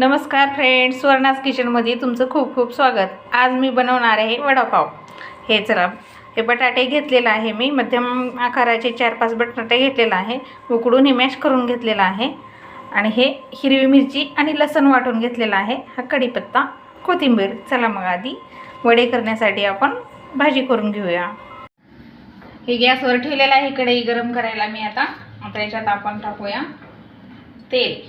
नमस्कार फ्रेंड्स स्वर्णास किचनमध्ये तुमचं खूप खूप स्वागत. आज मी बनवणार आहे वडापाव. हे चला हे बटाटे घेतलेलं आहे मी. मध्यम आकाराचे चार पाच बटाटे घेतलेला आहे. उकडून हे मॅश करून घेतलेला आहे. आणि हे हिरवी मिरची आणि लसण वाटून घेतलेला आहे. हा कढीपत्ता कोथिंबीर. चला मग आधी वडे करण्यासाठी आपण भाजी करून घेऊया. हे गॅसवर ठेवलेलं आहे कढई गरम करायला मी आता. आता याच्यात आपण टाकूया तेल.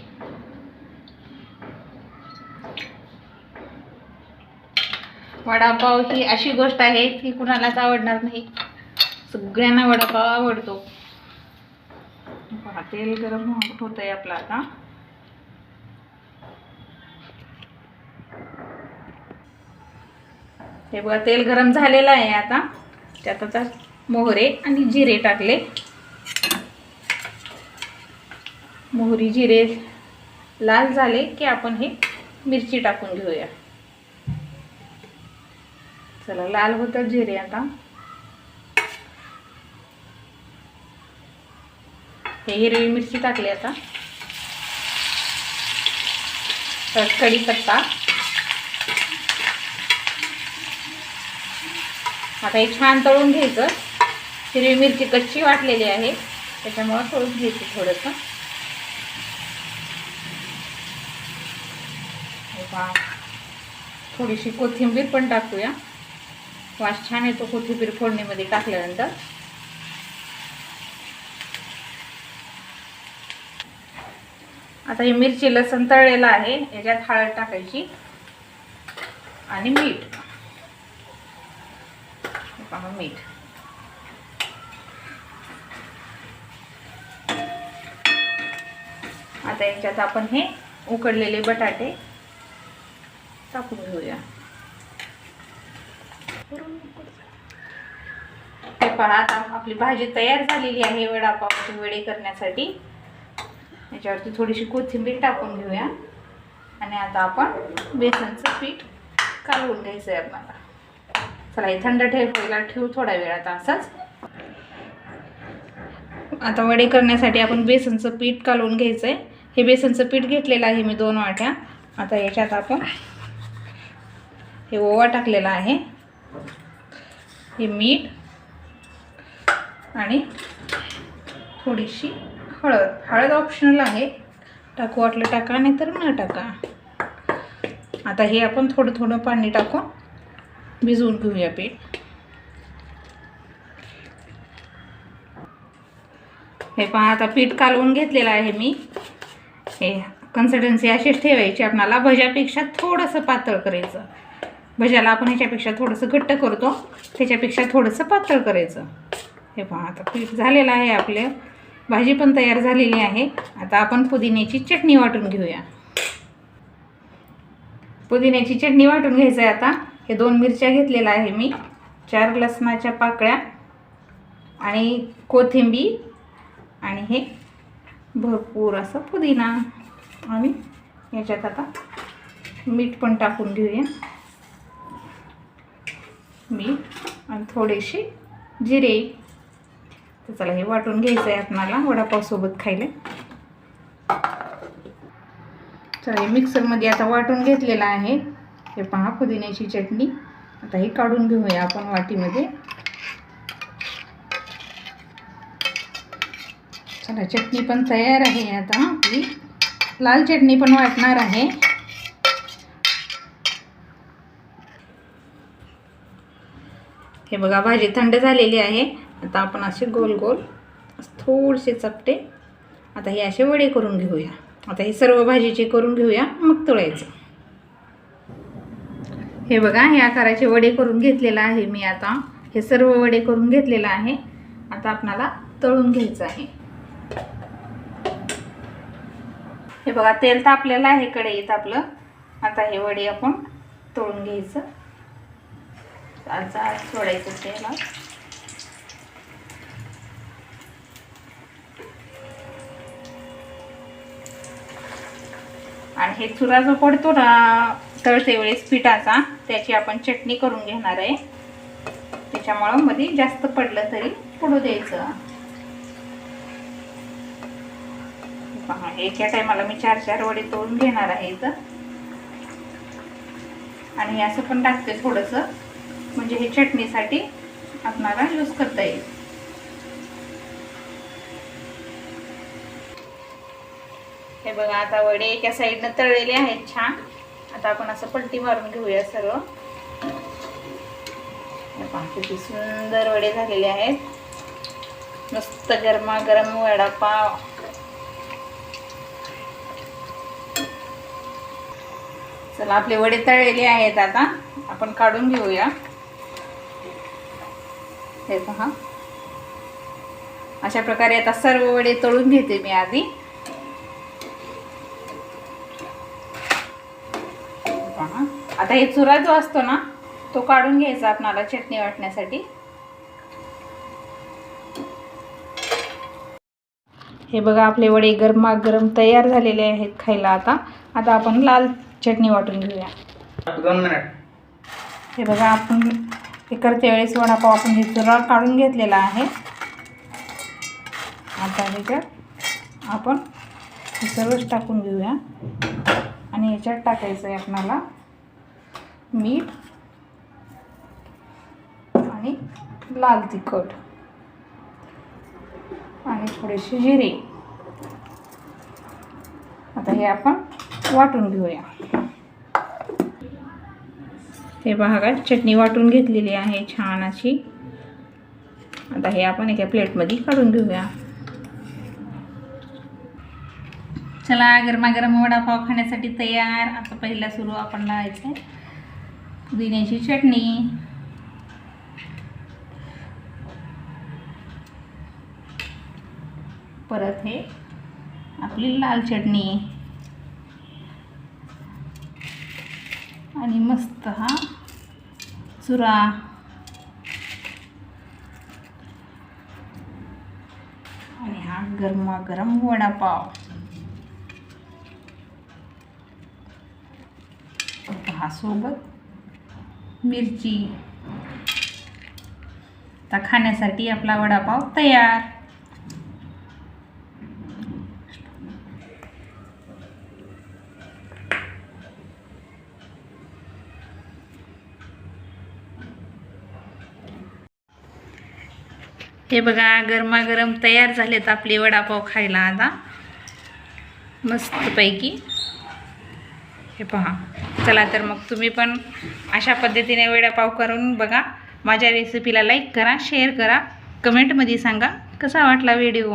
वडापाव ही अशी गोष्ट आहे की कुणालाच आवडणार नाही. सगळ्यांना वडापाव आवडतो. तेल गरम होत आहे आपलं आता. हे बघा तेल गरम झालेलं आहे आता. त्यात आता मोहरे आणि जिरे टाकले. मोहरी जिरे लाल झाले की आपण हे मिरची टाकून घेऊया. चला लाल होतात जिरे आता. हे हिरवी मिरची टाकली आता. तर कढीपत्ता. आता हे छान तळून घ्यायचं. हिरवी मिरची कच्ची वाटलेली आहे त्याच्यामुळं तळून घ्यायची थोडंसं. थोडीशी कोथिंबीर पण टाकूया. वास छान येतो कोथिंबीर फोडणीमध्ये टाकल्यानंतर. आता हे मिरची लसण तळलेलं आहे याच्यात हळद टाकायची आणि मीठ. पहा मीठ. आता याच्यात आपण हे उकडलेले बटाटे टाकून घेऊया. हे पहा आता आपली भाजी तयार झालेली आहे वडापावची वडे करण्यासाठी. याच्यावरती थोडीशी कोथिंबीर टाकून घेऊया. आणि आता आपण बेसनचं पीठ कालवून घ्यायचं आहे आपल्याला. चला हे थंड ठेवायला ठेवू थोडा वेळ आता असंच. आता वडे करण्यासाठी आपण बेसनचं पीठ कालवून घ्यायचं आहे हे बेसनचं पीठ घेतलेलं आहे मी दोन वाट्या. आता याच्यात आपण हे ओवा टाकलेला आहे. हे मीठ आणि थोडीशी हळद. हळद ऑप्शनल आहे. टाकू वाटलं टाका नाही तर न टाका. आता हे आपण थोडं थोडं पाणी टाकून भिजवून घेऊया पीठ. हे पहा आता पीठ कालवून घेतलेलं आहे मी. हे कन्सिस्टन्सी अशीच ठेवायची. आपणाला भज्यापेक्षा थोडंसं पातळ करायचं. म्हणजे भज्याला आपण ह्याच्यापेक्षा थोडंसं घट्ट करतो. त्याच्यापेक्षा थोडंसं पातळ करायचं. हे पहा आता पीठ झालेलं आहे आपले. भाजी पण तयार झालेली आहे. आता आपण पुदिन्याची चटणी वाटून घेऊया. पुदिन्याची चटणी वाटून घ्यायचं आहे आता. हे दोन मिरच्या घेतलेल्या आहे मी. चार लसणाच्या पाकळ्या आणि कोथिंबीर आणि हे भरपूर असं पुदिना. आणि याच्यात आता मीठ पण टाकून घेऊया. मीठ आणि थोडेसे जिरे. तर चला हे वाटून घ्यायचं आहे आपणाला वडापावसोबत खायला. चला हे मिक्सरमध्ये आता वाटून घेतलेलं आहे. हे पहा पुदिन्याची चटणी. आता हे काढून घेऊया आपण वाटीमध्ये. चला चटणी पण तयार आहे आता आपली. लाल चटणी पण वाटणार आहे. हे बघा भाजी थंड झालेली आहे. आता आपण असे गोल गोल थोडेसे चपटे आता हे असे वडे करून घेऊया. आता हे सर्व भाजीचे करून घेऊया मग तळायचं. हे बघा हे आकाराचे वडे करून घेतलेलं आहे मी आता. हे सर्व वडे करून घेतलेलं आहे. आता आपणाला तळून घ्यायचं आहे. हे बघा तेल तापलेलं आहे कढईत आपलं. आता हे वडे आपण तळून घ्यायचं. आता सोडायचं मग. आणि हे चुरा जो पडतो ना तळते वेळेस पिठाचा त्याची आपण चटणी करून घेणार आहे. त्याच्यामुळं मध्ये जास्त पडलं तरी पडू द्यायचं. पहा एका टायमाला मी चार चार वडे तोडून घेणार आहे इथं. आणि असं पण टाकते थोडंसं. म्हणजे हे चटणीसाठी आपणाला यूज करता येईल. हे बघा आता वडे एका साईडनं तळलेले आहेत छान. आता आपण असं पलटी मारून घेऊया सर्व. किती सुंदर वडे झालेले आहेत. मस्त गरमागरम वडापाव. चला आपले वडे तळलेले आहेत आता. आपण काढून घेऊया. हे. पहा अशा प्रकारे आता सर्व वडे तळून घेते मी आधी. पहा आता हे चुरा जो असतो ना तो काढून घ्यायचा आपणाला चटणी वाटण्यासाठी. हे बघा आपले वडे गरमागरम तयार झालेले आहेत खायला आता. आता आपण लाल चटणी वाटून घेऊया. दोन मिनिट. हे बघा आपण हे वेळेस वडापाव आपण हे चुरा काढून घेतलेला आहे. आता ह्याच्यात आपण हे सर्वच टाकून घेऊया. आणि याच्यात टाकायचं आहे आपणाला मीठ आणि लाल तिखट आणि थोडेसे जिरे. आता हे आपण वाटून घेऊया. हे पहा चटणी वाटून घेतलेली आहे छान अशी. आता हे आपण एका प्लेटमध्ये काढून घेऊया. चला गरमागरम वडापाव खाण्यासाठी तयार. आता पहिला सुरू आपण लावायचं पुदिन्याची चटणी. परत हे आपली लाल चटणी. आणि मस्त हा चुरा. आणि हा गरमागरम वडापाव. हा सोबत मिरची. आता खाण्यासाठी आपला वडापाव तयार. हे बघा गरमागरम तयार झालेत आपले वडापाव खायला आता. मस्तपैकी. हे पहा. चला तर मग तुम्ही पण अशा पद्धतीने वडापाव करून बघा. माझ्या रेसिपीला लाईक करा शेअर करा. कमेंटमध्ये सांगा कसा वाटला व्हिडिओ